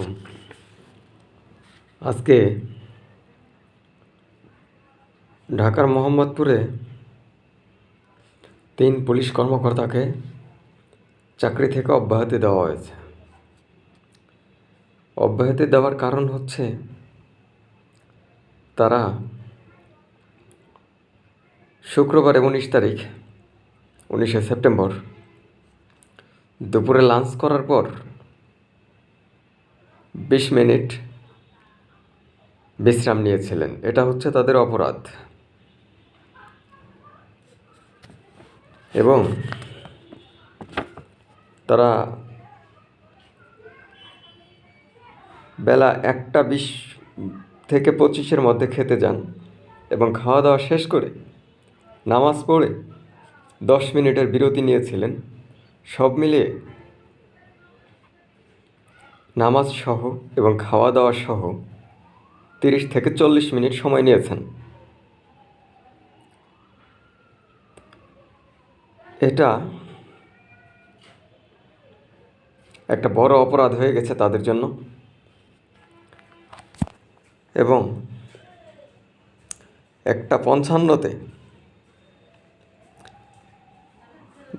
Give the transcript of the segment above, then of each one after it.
আলাইকুম আজকে ঢাকার মোহাম্মদপুরে তিন পুলিশ কর্মকর্তাকে চাকরি থেকে অব্যাহতি দেওয়া হয়েছে। অব্যাহতি দেওয়ার কারণ হচ্ছে তারা শুক্রবার উনিশ তারিখ, উনিশে সেপ্টেম্বর দুপুরে লাঞ্চ করার পর বিশ মিনিট বিশ্রাম নিয়েছিলেন। এটা হচ্ছে তাদের অপরাধ। এবং তারা বেলা একটা বিশ থেকে পঁচিশের মধ্যে খেতে যান এবং খাওয়া দাওয়া শেষ করে নামাজ পড়ে দশ মিনিটের বিরতি নিয়েছিলেন। সব মিলিয়ে নামাজ সহ এবং খাওয়া দাওয়া সহ তিরিশ থেকে চল্লিশ মিনিট সময় নিয়েছেন। এটা একটা বড় অপরাধ হয়ে গেছে তাদের জন্য। এবং একটা পঞ্চান্নতে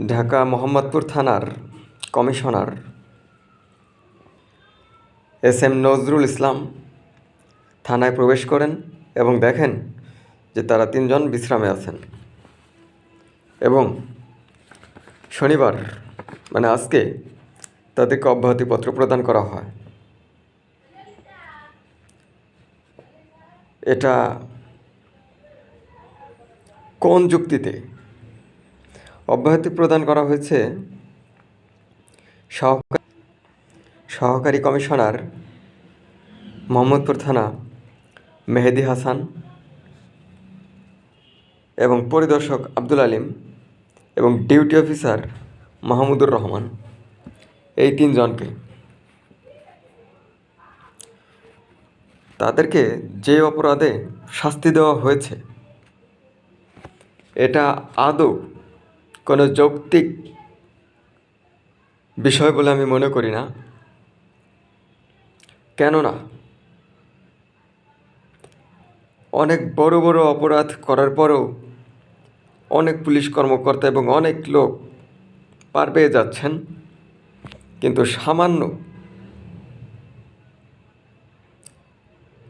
ঢাকা মোহাম্মদপুর থানার commissioner S M Nazrul Islam থানায় প্রবেশ করেন এবং দেখেন যে তারা তিনজন বিশ্রামে আছেন। এবং শনিবার মানে আজকে, তাদেরকে অব্যাহতিপত্র প্রদান করা হয়। এটা কোন যুক্তিতে? অব্যাহতি প্রদান করা হয়েছে সহকারী সহকারী কমিশনার মোহাম্মদপুর থানা মেহেদি হাসান এবং পরিদর্শক আব্দুল আলিম এবং ডিউটি অফিসার মাহমুদুর রহমান। এই তিনজনকে তাদেরকে যে অপরাধে শাস্তি দেওয়া হয়েছে, এটা আদৌ কোনো যৌক্তিক বিষয় বলে আমি মনে করি না। কেননা অনেক বড় বড় অপরাধ করার পরেও অনেক পুলিশ কর্মকর্তা এবং অনেক লোক পার পেয়ে যাচ্ছেন। কিন্তু সামান্য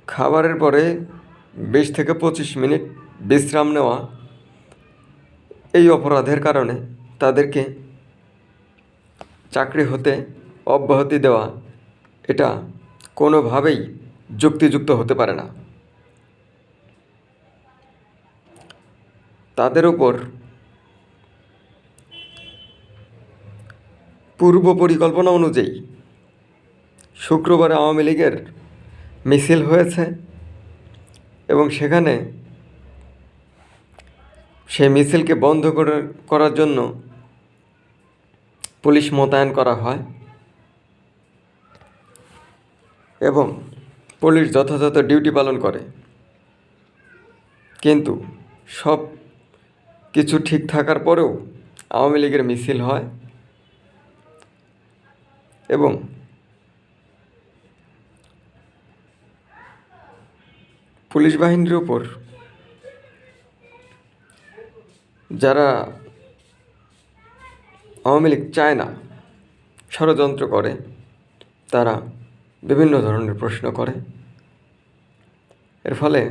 খাবারের পরে বিশ থেকে পঁচিশ মিনিট বিশ্রাম নেওয়া এই অপরাধের কারণে তাদেরকে চাকরি হতে অব্যাহতি দেওয়া এটা কোনোভাবেই যুক্তিযুক্ত হতে পারে না। তাদের উপর পূর্ব পরিকল্পনা অনুযায়ী শুক্রবার আওয়ামী লীগের মিছিল হয়েছে এবং সেখানে সেই মিছিলকে বন্ধ করে, করার জন্য পুলিশ মোতায়েন করা হয়। এবং পুলিশ যথাযথ ডিউটি পালন করে। কিন্তু সব কিছু ঠিক থাকার পরেও আওয়ামী লীগের মিছিল হয় এবং পুলিশ বাহিনীর উপর যারা আওয়ামী লীগ চায় না, ষড়যন্ত্র করে, তারা বিভিন্ন ধরনের প্রশ্ন করে। এর ফলে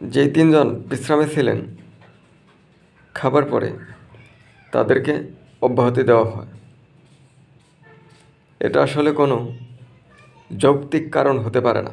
যেই তিনজন বিশ্রামে ছিলেন, খাবার পরে তাদেরকে অব্যাহতি দেওয়া হয়। এটা আসলে কোনো যৌক্তিক কারণ হতে পারে না।